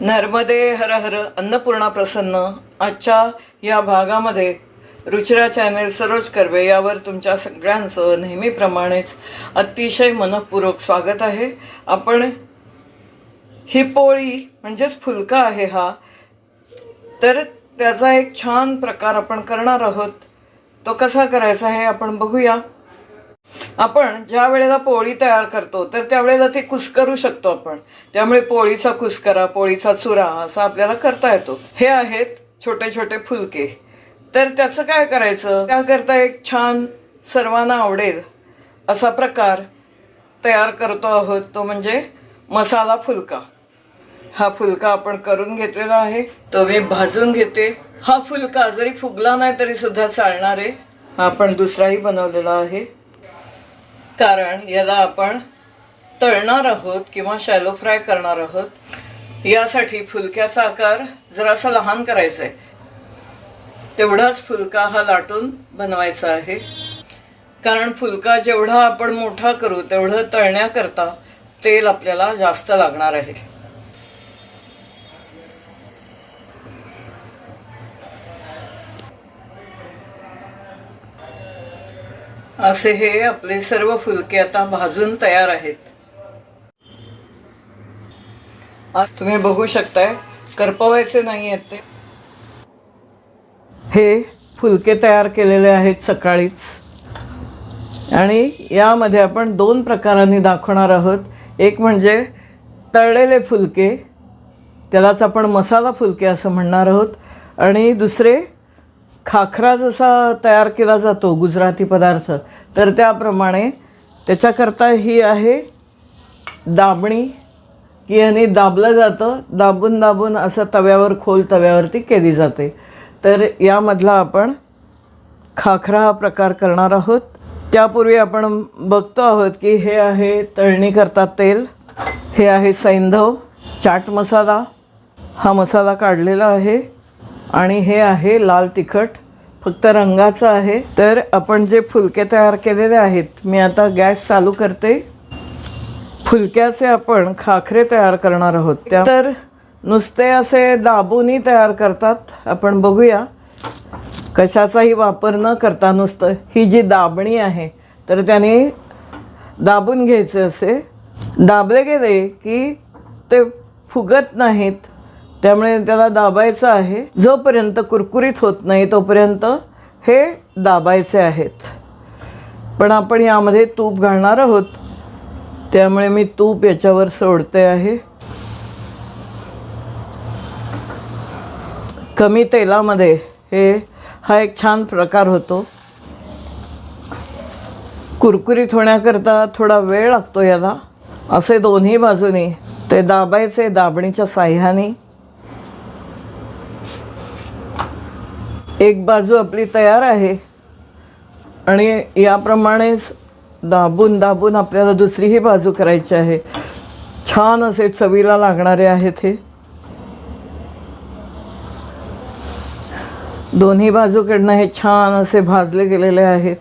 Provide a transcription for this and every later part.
नर्मदे हर हर अन्नपूर्णा प्रसन्न. आजच्या या भागामध्ये रुचिरा चॅनेल सरोज कर्वे यावर तुमच्या सगळ्यांचं नेहमीप्रमाणेच अतिशय मनपूर्वक स्वागत आहे. आपण ही पोळी म्हणजेच फुलका आहे हा तर त्याचा एक छान प्रकार आपण करणार आहोत. तो कसा करायचा हे आपण बघूया. आपण ज्या वेळेला पोळी तयार करतो तर त्यावेळेला ती कुस्करू शकतो आपण. त्यामुळे पोळीचा कुस्करा पोळीचा चुरा असा आपल्याला करता येतो. हे आहेत छोटे छोटे फुलके. तर त्याचं काय करायचं? त्याकरता एक छान सर्वांना आवडेल असा प्रकार तयार करतो आहोत तो म्हणजे मसाला फुलका. हा फुलका आपण करून घेतलेला आहे. तो मी भाजून घेते. हा फुलका जरी फुगला नाही तरी सुद्धा चालणार आहे. हा आपण दुसराही बनवलेला आहे. कारण याला आपण तळणार आहोत किंवा शॅलो फ्राय करणार आहोत यासाठी फुलक्याचा आकार जरासा लहान करायचा आहे. तेवढाच फुलका हा लाटून बनवायचा आहे. कारण फुलका जेवढा आपण मोठा करू तेवढं तळण्याकरता तेल आपल्याला जास्त लागणार आहे. असे हे आपले सर्व फुलके आता भाजून तयार आहेत. आज तुम्ही बघू शकताय करपवायचे नाही आहेत ते. हे फुलके तयार केलेले आहेत सकाळीच. आणि यामध्ये आपण दोन प्रकारांनी दाखवणार आहोत. एक म्हणजे तळलेले फुलके त्यालाच आपण मसाला फुलके असं म्हणणार आहोत. आणि दुसरे खाखरा जसा तयार केला जातो गुजराती पदार्थ तर त्याप्रमाणे त्याच्याकरता ही आहे दाबणी. की यांनी दाबलं जातं दाबून दाबून असं तव्यावर खोल तव्यावरती केली जाते. तर यामधला आपण खाखरा हा प्रकार करणार आहोत. त्यापूर्वी आपण बघतो आहोत की हे आहे तळणी करतात तेल हे आहे सैंधव चाट मसाला. हा मसाला काढलेला आहे. आणि हे आहे लाल तिखट. फक्त रंगाचं आहे. तर आपण जे फुलके तयार केलेले आहेत मी आता गॅस चालू करते. फुलक्याचे आपण खाखरे तयार करणार आहोत. त्या तर नुसते असे दाबूनही तयार करतात. आपण बघूया कशाचाही वापर न करता नुसतं ही जी दाबणी आहे तर त्याने दाबून घ्यायचे असे. दाबले गेले की ते फुगत नाहीत. त्यामुळे त्याला दाबायचं आहे. जोपर्यंत कुरकुरीत होत नाही तोपर्यंत हे दाबायचे आहेत. पण आपण यामध्ये तूप घालणार आहोत. त्यामुळे मी तूप याच्यावर सोडते आहे. कमी तेलामध्ये हे हा एक छान प्रकार होतो. कुरकुरीत होण्याकरता थोडा वेळ लागतो याला. असे दोन्ही बाजूनी ते दाबायचे दाबणीच्या साह्याने. एक बाजू आपली तयार आहे. आणि याप्रमाणेच दाबून दाबून आपल्याला दुसरीही बाजू करायची आहे. छान असे चवीला लागणारे आहेत हे. दोन्ही बाजूकडनं हे छान असे भाजले गेलेले आहेत.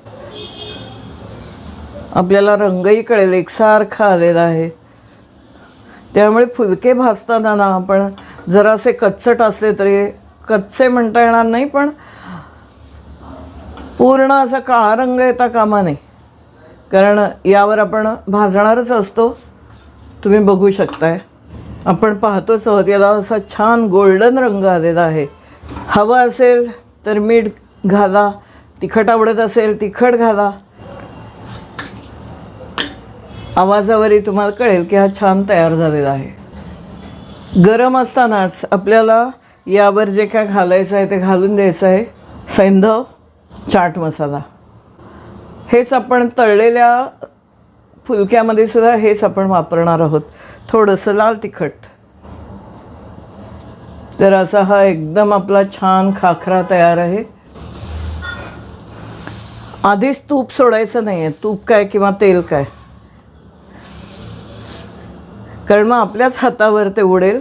आपल्याला रंगही कळेल एकसारखा आलेला आहे. त्यामुळे फुलके भाजताना ना आपण जरासे कच्चट असले तरी कच्चे म्हणता येणार नाही पण पूर्ण असा काळा रंग येता कामा नये. कारण यावर आपण भाजणारच असतो. तुम्ही बघू शकताय. आपण पाहतोच आहोत याला असा छान गोल्डन रंग आलेला आहे. हवं असेल तर मीठ घाला तिखट आवडत असेल तिखट घाला. आवाजावरही तुम्हाला कळेल की हा छान तयार झालेला आहे. गरम असतानाच आपल्याला यावर जे काय घालायचं आहे ते घालून द्यायचं आहे. सैंधव चाट मसाला. हेच आपण तळलेल्या फुलक्यामध्ये सुद्धा हेच आपण वापरणार आहोत. थोडंसं लाल तिखट. तर असा हा एकदम आपला छान खाखरा तयार आहे. आधीच तूप सोडायचं नाही आहे तूप काय किंवा तेल काय? कारण मग आपल्याच हातावर ते उडेल.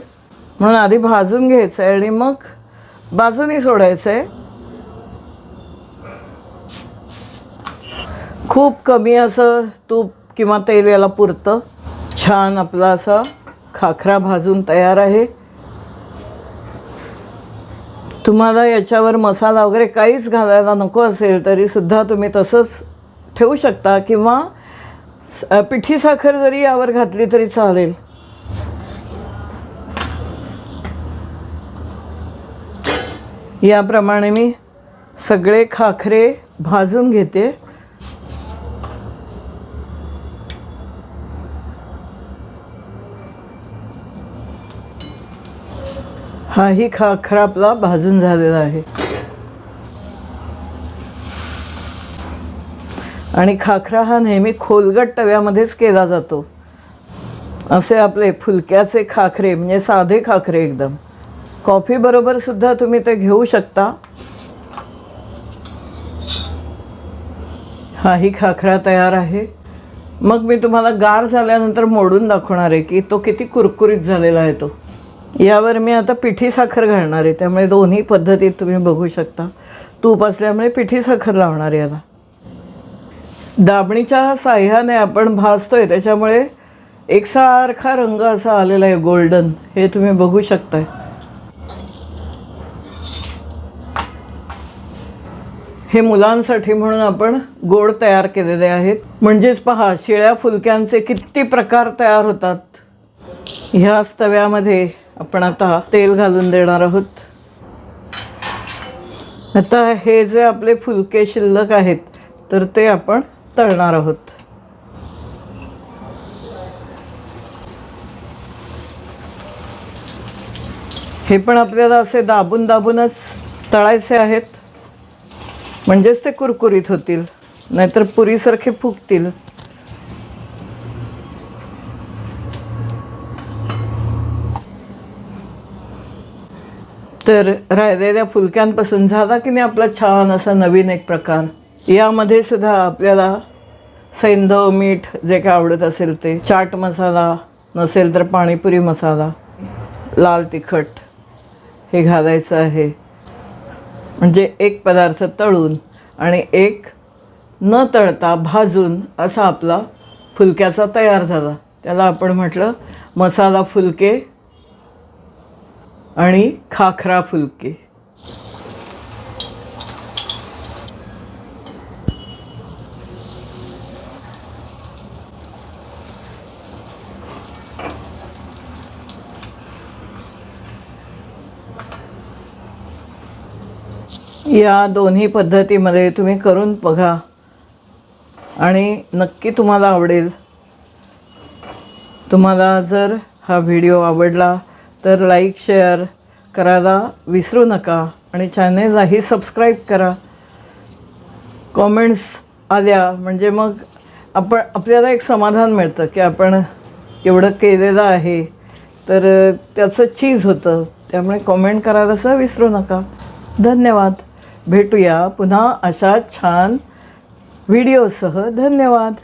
म्हणून आधी भाजून घ्यायचं आहे आणि मग बाजूनी सोडायचं आहे खूप कमी असं तूप किंवा तेल याला पुरतं. छान आपला असा खाखरा भाजून तयार आहे. तुम्हाला याच्यावर मसाला वगैरे काहीच घालायला नको असेल तरीसुद्धा तुम्ही तसंच ठेवू शकता किंवा पिठी साखर जरी यावर घातली तरी चालेल. याप्रमाणे मी सगळे खाखरे भाजून घेते. हाही खाखरा आपला भाजून झालेला आहे. आणि खाखरा हा नेहमी खोलगट तव्यामध्येच केला जातो. असे आपले फुलक्याचे खाखरे म्हणजे साधे खाखरे एकदम. कॉफीबरोबर सुद्धा तुम्ही ते घेऊ शकता. हाही खाखरा तयार आहे. मग मी तुम्हाला गार झाल्यानंतर मोडून दाखवणार आहे की तो किती कुरकुरीत झालेला आहे तो. यावर मी आता पिठी साखर घालणार आहे. त्यामुळे दोन्ही पद्धतीत तुम्ही बघू शकता. तूप असल्यामुळे पिठी साखर लावणार आहे याला दाबणीच्या साह्याने आपण भाजतोय. त्याच्यामुळे एकसारखा रंग असा आलेला आहे गोल्डन हे तुम्ही बघू शकताय. हे मुलांसाठी म्हणून आपण गोड तयार केलेले आहेत. म्हणजेच पहा शिळ्या फुलक्यांचे किती प्रकार तयार होतात. ह्याच तव्यामध्ये आपण आता तेल घालून देणार आहोत. आता हे जे आपले फुलके शिल्लक आहेत तर ते आपण तळणार आहोत. हे पण आपल्याला असे दाबून दाबूनच तळायचे आहेत. म्हणजेच ते कुरकुरीत होतील नाहीतर पुरीसारखे फुगतील. तर राहिलेल्या फुलक्यांपासून झाला की नाही आपला छान असा नवीन एक प्रकार? यामध्ये सुद्धा आपल्याला सैंधव मीठ जे काय आवडत असेल ते चाट मसाला नसेल तर पाणीपुरी मसाला लाल तिखट हे घालायचं आहे. म्हणजे एक पदार्थ तळून आणि एक न तळता भाजून असा आपला फुलक्याचा तयार झाला. त्याला आपण म्हटलं मसाला फुलके आणि खाखरा फुलके. या दोन्ही पद्धतीमध्ये तुम्ही करून बघा. आणि नक्की तुम्हाला आवडेल. तुम्हाला जर हा व्हिडिओ आवडला तर लाईक शेअर करायला विसरू नका आणि चॅनेललाही सबस्क्राईब करा. कॉमेंट्स आल्या म्हणजे मग आपण आपल्याला एक समाधान मिळतं की आपण एवढं केलेलं आहे. तर त्याचं चीज होतं. त्यामुळे कॉमेंट करायला असं विसरू नका. धन्यवाद. भेटूया पुन्हा अशा छान व्हिडिओसह. धन्यवाद.